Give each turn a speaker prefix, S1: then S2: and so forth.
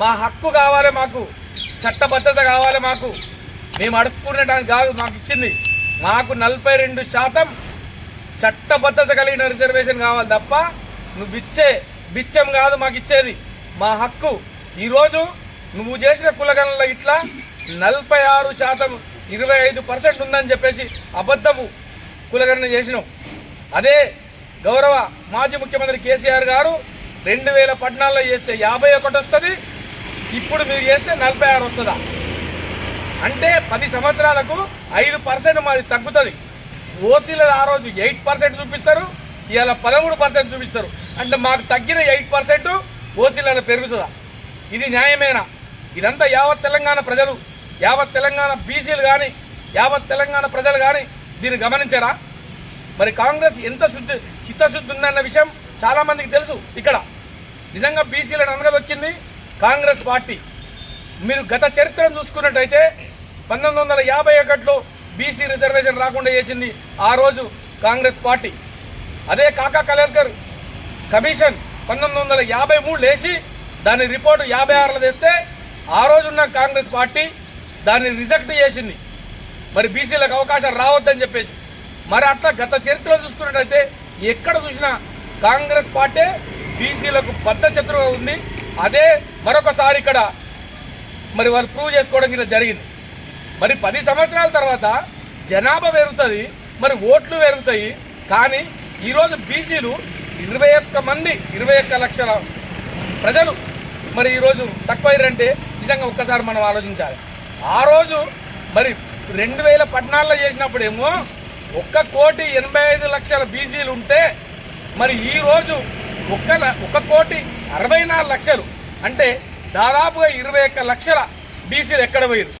S1: మా హక్కు కావాలి మాకు. చట్టబద్ధత కావాలి మాకు. మేము అడుక్కునేటానికి కాదు మాకు ఇచ్చింది. మాకు నలభై రెండు శాతం చట్టబద్ధత కలిగిన రిజర్వేషన్ కావాలి తప్ప నువ్వు ఇచ్చే బిచ్చం కాదు మాకు ఇచ్చేది. మా హక్కు. ఈరోజు నువ్వు చేసిన కులగణలో ఇట్లా నలభై ఆరు శాతం ఇరవై ఐదు పర్సెంట్ ఉందని చెప్పేసి అబద్ధపు కులగణన చేసినావు అదే గౌరవ మాజీ ముఖ్యమంత్రి కేసీఆర్ గారు రెండు వేల పద్నాలుగులో చేస్తే యాభై ఒకటి వస్తుంది ఇప్పుడు మీరు చేస్తే నలభై ఆరు వస్తుందా? అంటే పది సంవత్సరాలకు ఐదు పర్సెంట్ మాది తగ్గుతుంది. ఓసీలు ఆ రోజు ఎయిట్ పర్సెంట్ చూపిస్తారు ఇవాళ పదమూడు పర్సెంట్ చూపిస్తారు. అంటే మాకు తగ్గిన ఎయిట్ పర్సెంట్ ఓసీలలో పెరుగుతుందా? ఇది న్యాయమేనా? ఇదంతా యావత్ తెలంగాణ ప్రజలు యావత్ తెలంగాణ బీసీలు కానీ యావత్ తెలంగాణ ప్రజలు కానీ దీన్ని గమనించారా? మరి కాంగ్రెస్ ఎంత శుద్ధి చిత్తశుద్ధి ఉందన్న విషయం చాలామందికి తెలుసు ఇక్కడ. నిజంగా బీసీలను అనగదొక్కింది కాంగ్రెస్ పార్టీ. మీరు గత చరిత్రను చూసుకున్నట్టయితే పంతొమ్మిది వందల యాభై ఒకటిలో బీసీ రిజర్వేషన్ రాకుండా చేసింది ఆ రోజు కాంగ్రెస్ పార్టీ. అదే కాకా కలేర్కర్ కమిషన్ పంతొమ్మిది వందల యాభై మూడు వేసి దాని రిపోర్టు యాభై ఆరులో తెస్తే ఆ రోజున్న కాంగ్రెస్ పార్టీ దాన్ని రిజెక్ట్ చేసింది. మరి బీసీలకు అవకాశం రావద్దని చెప్పేసి. మరి అట్లా గత చరిత్రలో చూసుకున్నట్టయితే ఎక్కడ చూసినా కాంగ్రెస్ పార్టీ బీసీలకు పెద్ద శత్రువుగా ఉంది. అదే మరొకసారి ఇక్కడ మరి వాళ్ళు ప్రూవ్ చేసుకోవడం ఇలా జరిగింది. మరి పది సంవత్సరాల తర్వాత జనాభా పెరుగుతుంది మరి ఓట్లు పెరుగుతాయి కానీ ఈరోజు బీసీలు ఇరవై ఒక్క మంది ఇరవై ఒక్క లక్షల ప్రజలు మరి ఈరోజు తక్కువైరంటే నిజంగా ఒక్కసారి మనం ఆలోచించాలి. ఆ రోజు మరి రెండు వేల పద్నాలుగులో చేసినప్పుడేమో ఒక్క కోటి ఎనభై ఐదు లక్షల బీసీలు ఉంటే మరి ఈరోజు ఒక్క ఒక కోటి అరవై నాలుగు లక్షలు. అంటే దాదాపుగా ఇరవై ఒక్క లక్షల బీసీలు ఎక్కడ పోయారు